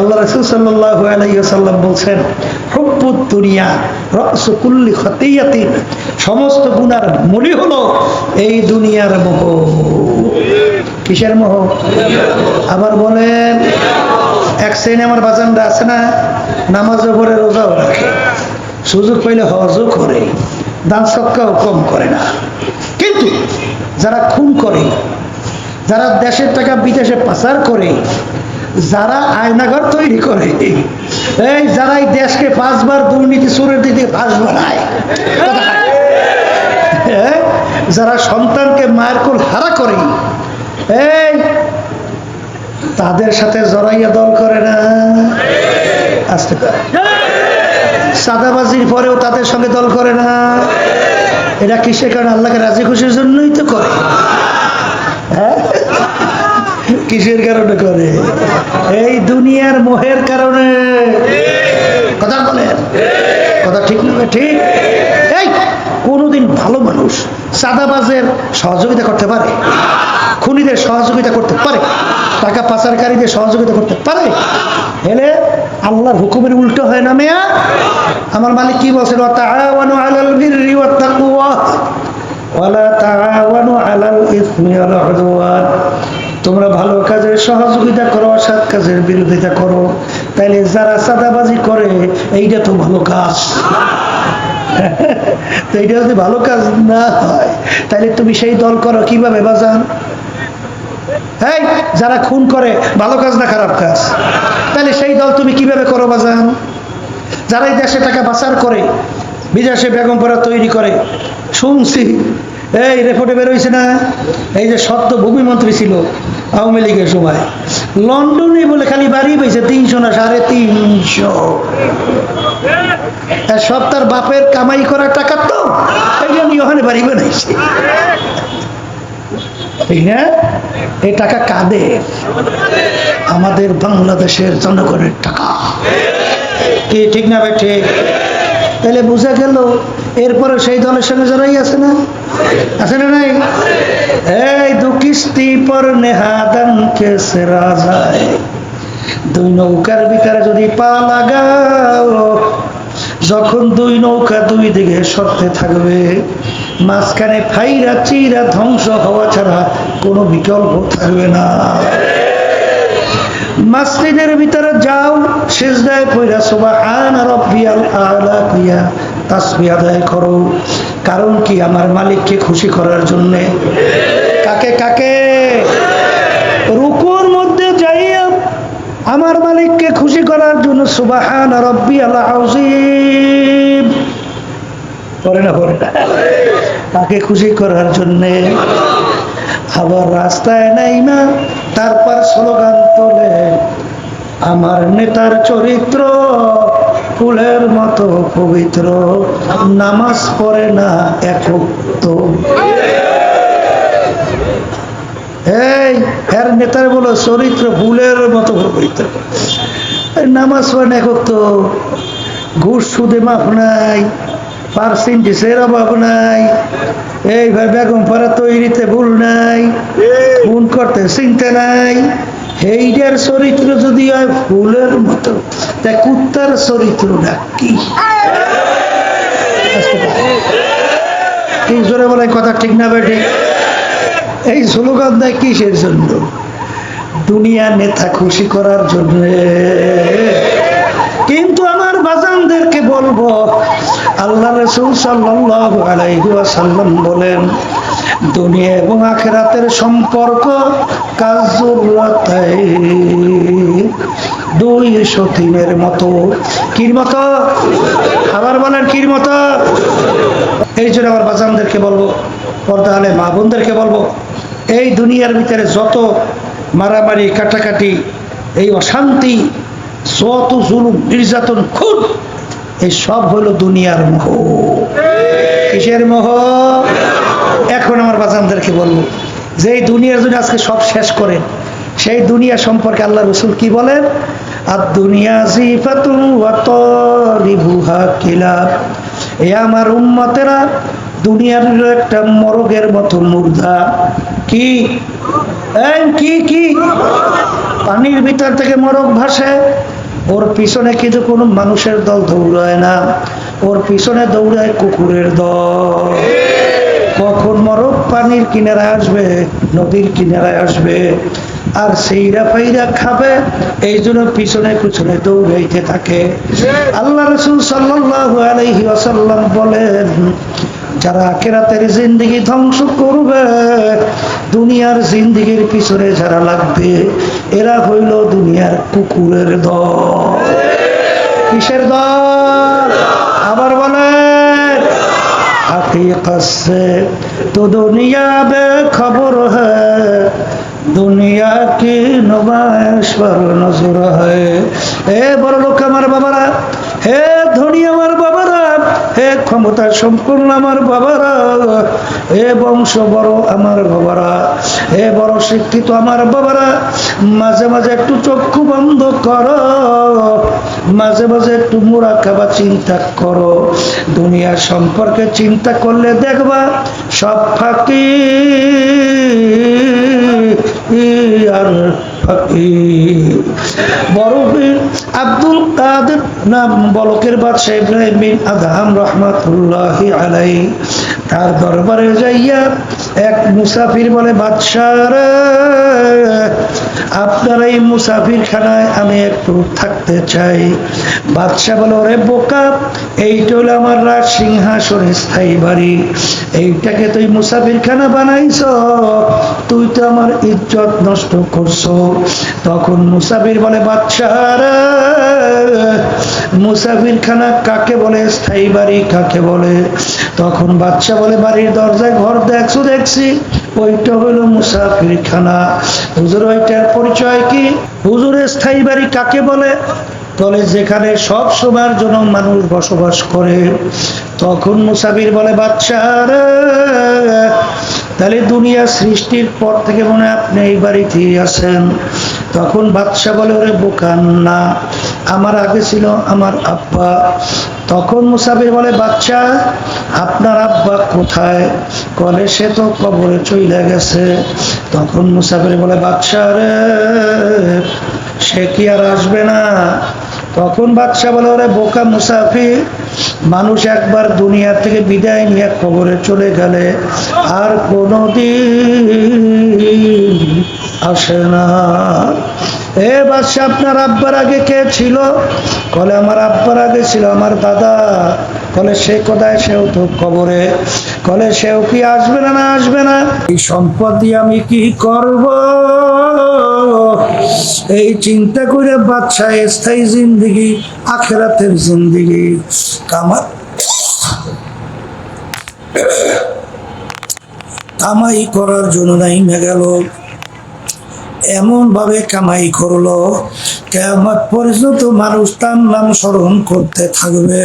আল্লাহ রসুল সাল্লাহ আলাইসাল্লাম বলছেন দুনিয়া রসকুল্লি খতিয়াতি সমস্ত গুনার মূলই হলো এই দুনিয়ার মোহ। কিসের মোহ? আবার বলেন, এক শ্রেণি আমার বাজানরা আছে না, নামাজও পড়ে, রোজাও রাখে। সুযোগ পাইলে হজও করে, দান সৎকাও কম করে না। কিন্তু যারা খুন করে, যারা দেশের টাকা বিদেশে পাচার করে যারা আয়নাঘর তৈরি করে, এই যারা এই দেশকে পাঁচবার দুর্নীতি সুরের দিকে ফাঁস বানায়? যারা সন্তানকে মায়ের কোল হারা করে, এই তাদের সাথে জড়াইয়া দল করে না। আসতে সাদাবাজির পরেও তাদের সঙ্গে দল করে না। এটা কিসের কারণে? আল্লাহকে রাজি খুশির জন্যই তো করে। কিসের কারণে করে? এই দুনিয়ার মোহের কারণে। কথা বলেন কথা ঠিক না ঠিক? এই, কোনোদিন ভালো মানুষ সাদাবাজের সহযোগিতা করতে পারে? খুনিদের সহযোগিতা করতে পারে? টাকা পাচারকারীদের সহযোগিতা করতে পারে? হেলে আল্লাহর হুকুমের উল্টো হয় না মেয়া? আমার মালিক কি বলছেন? ওয়ালা তাআওয়ানু আলাল ইসমি ওয়াল উদওয়ান। তোমরা ভালো কাজের সহযোগিতা করো, অসৎ কাজের বিরোধিতা করো। তাইলে যারা সাদাবাজি করে, এইটা তো ভালো কাজ। তো এইটা যদি ভালো কাজ না হয় তাহলে তুমি সেই দল করো, কীভাবে বাজান? এই, যারা খুন করে, ভালো কাজ না খারাপ কাজ? তাহলে সেই দল তুমি কীভাবে করো বাজান? যারা এই দেশে টাকা পাচার করে, বিদেশে বেগম পড়া তৈরি করে, শুনছি, এই রেপোর্টে বেরোইছে না? এই যে সত্য ভূমিমন্ত্রী ছিল আওয়ামী লীগের সময়। লন্ডনে বলে খালি বাড়ি পেয়েছে তিনশো না সাড়ে তিনশো। সব তার বাপের কামাই করার টাকা তো। এই জন্য ওখানে বাড়ি বানাইছে। এই টাকা কাদের? আমাদের বাংলাদেশের জনগণের টাকা। কি ঠিক না ভাই ঠিক? তাহলে বুঝা গেল, এরপরে সেই দলের সঙ্গে জড়াই আছে না? আছে না নাই? এই দু কিস্তি পর নেহাদান কে সেরা যায় দুই নৌকার ভিতরে যদি পা লাগাও, যখন দুই নৌকা দুই দিকে সরতে থাকবে, মাঝখানে ফাইরা চিরা ধ্বংস হওয়া ছাড়া কোনো বিকল্প থাকবে না। মসজিদের ভিতরে যাও, সেজদায় পইরা সুবহান রাব্বিয়াল আলা কইয়া তাসবিহ আদায় করো। কারণ কি? আমার মালিককে খুশি করার জন্য। কাকে কাকে? রুকুর মধ্যে যাইয়া আমার মালিককে খুশি করার জন্য সুবহান রাব্বিয়াল আযীম। পড়ে না না? তাকে খুশি করার জন্যে। আবার রাস্তায় নাই না তারপর স্লোগান তোলে, আমার নেতার চরিত্র ফুলের মতো পবিত্র, নামাজ পড়ে না একক তো এই, এর নেতার বলো, চরিত্র ফুলের মতো পবিত্র নামাজ পড়ে না একক ঘুষ সুদে মাফ নাই, পার্সেন্টেজের অভাব নাই এইবার বেগম পাড়া তৈরিতে ভুল নাই খুন করতে চিনতে নাই। এইটার চরিত্র যদি হয় ফুলের মতো। তা কুত্তার চরিত্রটা কি? কি জোরে বলে কথা ঠিক না বেঠে? এই স্লোগান দেয় কিসের জন্য? দুনিয়া নেতা খুশি করার জন্য। কিন্তু আমার বাজানদেরকে বলব আল্লাহ রসুল সাল্লাহ বলেন, দুনিয়া এবং আখেরাতের সম্পর্ক কাজুরাতাই দুই সতীনের মতো। কির মতো? আবার বলেন, কির মতো? এই জন্য আমার বাজানদেরকে বলব, পর্দা হলে মা বোনদেরকে বলব, এই দুনিয়ার ভিতরে যত মারামারি, কাটাকাটি, এই অশান্তি, যত জুলুম, নির্যাতন, খুন এই সব হলো দুনিয়ার মোহ। কিসের মোহ? এখন আমার বাজানদেরকে বলব যে এই দুনিয়ার জন্য আজকে সব শেষ করেন, সেই দুনিয়া সম্পর্কে আল্লাহ রসুল কি বলেন? আর দুনিয়া এ আমার উম্মতেরা, দুনিয়ার একটা মরগের মতো মুর্দা। কি? কি কি? পানির ভিতর থেকে মরক ভাসে। ওর পিছনে কিন্তু কোনো মানুষের দল দৌড়ায় না। ওর পিছনে দৌড়ায় কুকুরের দল। কখন মরক পানির কিনারায় আসবে, নদীর কিনারায় আসবে, আর সেইরা ফাইরা খাবে, এই জন্য পিছনে পিছনে দৌড়াইতে থাকে। আল্লাহ রসুল সাল্লাল্লাহু আলাইহি ওয়াসাল্লাম বলেন, যারা আখেরাতের জিন্দগি ধ্বংস করবে, দুনিয়ার জিন্দগির পিছনে যারা লাগবে এরা হইল দুনিয়ার কুকুরের দল। কিসের দল? আবার বলে তো দুনিয়া বে খবর হুনিয়া দুনিয়া কি নবায়েশ্বর নজর হয় হে। বড় লোক আমার বাবারা, হে ধনী আমার বাবা হে ক্ষমতা সম্পূর্ণ আমার বাবারা, হে বংশ বড় আমার বাবারা, হে বড় শিক্ষিত আমার বাবারা, মাঝে মাঝে একটু চক্ষু বন্ধ করো, মাঝে মাঝে একটু মোরা খাবা চিন্তা করো। দুনিয়া সম্পর্কে চিন্তা করলে দেখবা সব ফাঁকি, আর আব্দুল কাদের নাম বলকের বাদশাহ আলাই তার দরবারে যাইয়া এক মুসাফির বলে বাদশাহ আপনার এই মুসাফির খানায় আমি একটু থাকতে চাই। বাদশাহ বলে ওরে বোকা এইটা হলো আমার রাজ সিংহাসন স্থায়ী বাড়ি। এইটাকে তুই মুসাফির খানা বানাইছ তুই তো আমার ইজ্জত নষ্ট করছ। তখন মুসাফির বলে বাদশাহ রে, মুসাফির খানা কাকে বলে? স্থায়ী বাড়ি কাকে বলে? তখন বাচ্চা বলে বাড়ির দরজায় ঘর দেখছ দেখছি। ওইটা হলো মুসাফির খানা হুজুর ওইটার পরিচয় কি? হুজুরের স্থায়ী বাড়ি কাকে বলে? বলে যেখানে সব সময়ের জন্য মানুষ বসবাস করে। তখন মুসাফির বলে বাচ্চা রে, তাহলে দুনিয়া সৃষ্টির পর থেকে মনে আপনি এই বাড়িতেই আছেন। তখন বাদশাহ বলে ওরে বোকান না আমার আগে ছিল আমার আব্বা। তখন মুসাফির বলে, বাচ্চা, আপনার আব্বা কোথায়? কলে সে তো কবরে চলে গেছে। তখন মুসাফির বলে, বাচ্চা রে, সে কি আর আসবে না? তখন বাচ্চা বলে, ওরে বোকা মুসাফির, মানুষ একবার দুনিয়া থেকে বিদায় নিয়ে কবরে চলে গেলে আর কোনো দিন আসে না। এ বাদশা আপনার আব্বার আগে কে ছিল? কলে আমার আব্বার আগে ছিল আমার দাদা। কলে সে কোথায়? সেও তো কবরে। কলে সেও কি আসবে না না আসবে না? এই সম্পদ আমি কি করব? এই চিন্তা করে বাচ্চা স্থায়ী জিন্দিগি, আখেরাতের জিন্দিগি কামা কামাই করার জন্য নাই গেল এমন ভাবে কামাই করল কেমন পর্যন্ত মানুষ তার নাম স্মরণ করতে থাকবে।